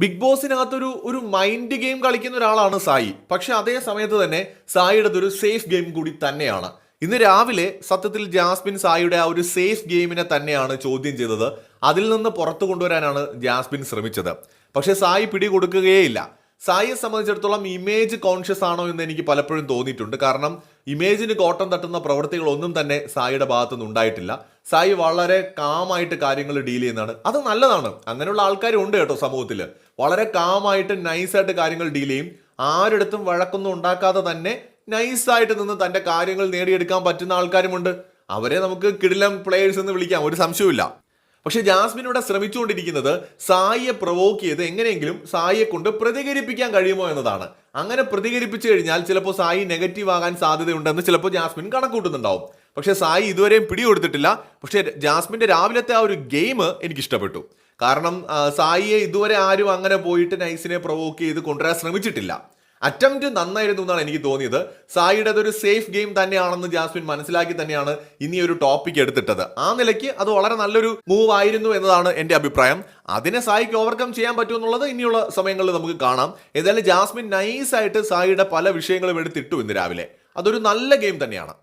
Big ബോസിനകത്തൊരു ഒരു mind game കളിക്കുന്ന ഒരാളാണ് സായി. പക്ഷെ അതേ സമയത്ത് തന്നെ സായിയുടെ ഒരു സേഫ് ഗെയിം കൂടി തന്നെയാണ്. ഇന്ന് രാവിലെ സത്യത്തിൽ ജാസ്മിൻ സായിയുടെ ആ ഒരു സേഫ് ഗെയിമിനെ തന്നെയാണ് ചോദ്യം ചെയ്തത്. അതിൽ നിന്ന് പുറത്തു കൊണ്ടുവരാനാണ് ജാസ്മിൻ ശ്രമിച്ചത്. പക്ഷെ സായി പിടികൊടുക്കുകയേയില്ല. സായിയെ സംബന്ധിച്ചിടത്തോളം ഇമേജ് കോൺഷ്യസ് ആണോ എന്ന് എനിക്ക് പലപ്പോഴും തോന്നിയിട്ടുണ്ട്. കാരണം ഇമേജിന് കോട്ടം തട്ടുന്ന പ്രവൃത്തികളൊന്നും തന്നെ സായിയുടെ ഭാഗത്തുനിന്ന് ഉണ്ടായിട്ടില്ല. സായി വളരെ കാമായിട്ട് കാര്യങ്ങൾ ഡീൽ ചെയ്യുന്നതാണ്. അത് നല്ലതാണ്. അങ്ങനെയുള്ള ആൾക്കാരും ഉണ്ട് കേട്ടോ സമൂഹത്തിൽ. വളരെ കാമായിട്ട് നൈസായിട്ട് കാര്യങ്ങൾ ഡീൽ ചെയ്യും. ആരുടെടുത്തും വഴക്കൊന്നും ഉണ്ടാക്കാതെ തന്നെ നൈസായിട്ട് നിന്ന് തന്റെ കാര്യങ്ങൾ നേടിയെടുക്കാൻ പറ്റുന്ന ആൾക്കാരുമുണ്ട്. അവരെ നമുക്ക് കിടിലം പ്ലേയേഴ്സ് എന്ന് വിളിക്കാം. ഒരു സംശയവുമില്ല. പക്ഷെ ജാസ്മിൻ ഇവിടെ ശ്രമിച്ചുകൊണ്ടിരിക്കുന്നത് സായിയെ പ്രൊവോക്ക് ചെയ്ത് എങ്ങനെയെങ്കിലും സായിയെ കൊണ്ട് പ്രതികരിപ്പിക്കാൻ കഴിയുമോ എന്നതാണ്. അങ്ങനെ പ്രതികരിപ്പിച്ചു കഴിഞ്ഞാൽ ചിലപ്പോൾ സായി നെഗറ്റീവ് ആകാൻ സാധ്യതയുണ്ടെന്ന് ചിലപ്പോൾ ജാസ്മിൻ കണക്കൂട്ടുന്നുണ്ടാവും. പക്ഷേ സായി ഇതുവരെയും പിടികൊടുത്തിട്ടില്ല. പക്ഷെ ജാസ്മിന്റെ രാവിലത്തെ ആ ഒരു ഗെയിം എനിക്ക് ഇഷ്ടപ്പെട്ടു കാരണം സായിയെ ഇതുവരെ ആരും അങ്ങനെ പോയിട്ട് നൈസിനെ പ്രൊവോക്ക് ചെയ്ത് കൊണ്ടുവരാൻ ശ്രമിച്ചിട്ടില്ല. അറ്റംപ്റ്റ് നന്നായിരുന്നു എന്നാണ് എനിക്ക് തോന്നിയത്. സായിയുടെ അതൊരു സേഫ് ഗെയിം തന്നെയാണെന്ന് ജാസ്മിൻ മനസ്സിലാക്കി തന്നെയാണ് ഇനി ഒരു ടോപ്പിക് എടുത്തിട്ടത്. ആ നിലയ്ക്ക് അത് വളരെ നല്ലൊരു മൂവ് ആയിരുന്നു എന്നതാണ് എന്റെ അഭിപ്രായം. അതിനെ സായിക്ക് ഓവർകം ചെയ്യാൻ പറ്റുമെന്നുള്ളത് ഇനിയുള്ള സമയങ്ങളിൽ നമുക്ക് കാണാം. ഏതായാലും ജാസ്മിൻ നൈസായിട്ട് സായിയുടെ പല വിഷയങ്ങളും എടുത്തിട്ടു ഇന്ന് രാവിലെ. അതൊരു നല്ല ഗെയിം തന്നെയാണ്.